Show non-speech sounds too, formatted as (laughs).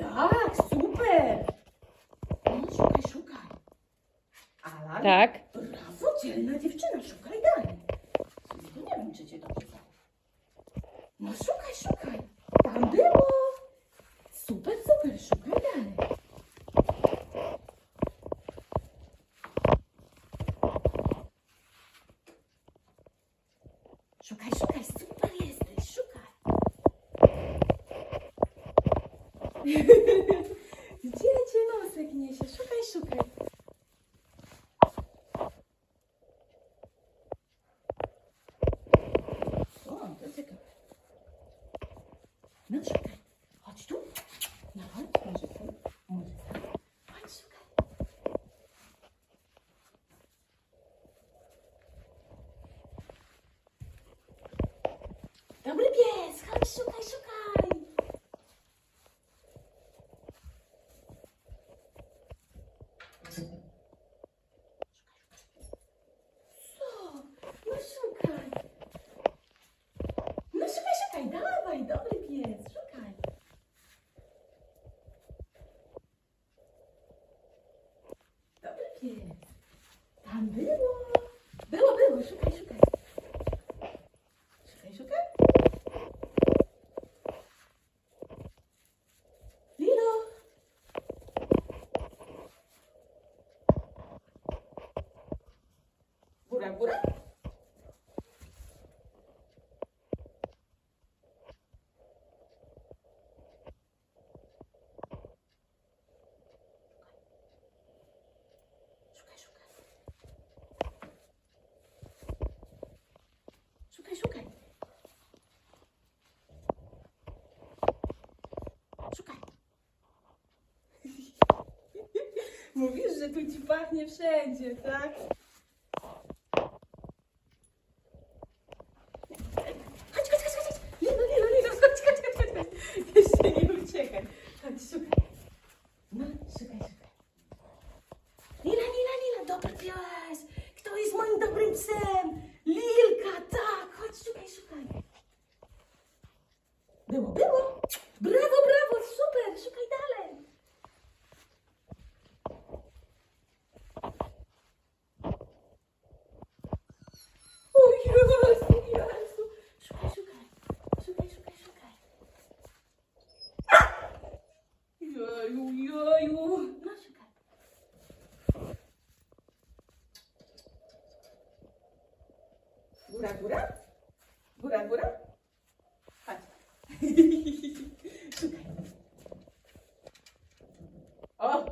Tak, super. Idź, szukaj, szukaj. Alan, Tak. brawo, dzielna dziewczyna, szukaj dalej. Nie wiem, czy cię dobrze zało. No szukaj, szukaj. Tam było. Super, super, szukaj dalej. Szukaj, szukaj. (laughs) Gdzie cię nosek niesie? Szukaj, szukaj. O, to ciekawe. No szukaj. Chodź tu. No chodź, może tu. Może tam. Chodź, szukaj. Dobry pies, chodź, szukaj, szukaj. 别了，别了，别了，收开，收开，收开，收开，别了，不拉，不拉。Mówisz, że tu ci pachnie wszędzie, tak? Chodź, chodź, chodź, chodź. Lilo, Lilo, chodź, chodź, chodź, chodź. chodź. Jeszcze nie uciekaj. Chodź, szukaj. No, szukaj, szukaj. Lila, Lila, Lila, dobry pies! Kto jest moim dobrym psem? Lilka, tak! Chodź, szukaj, szukaj. Było, było! Brawo, brawo, super! Szukaj dalej! O Jezu, Jezu! Szukaj, szukaj. Szukaj, szukaj, szukaj. Jeju, jeju! No, szukaj. Góra, góra? Góra, góra? Chodź. Szukaj. O!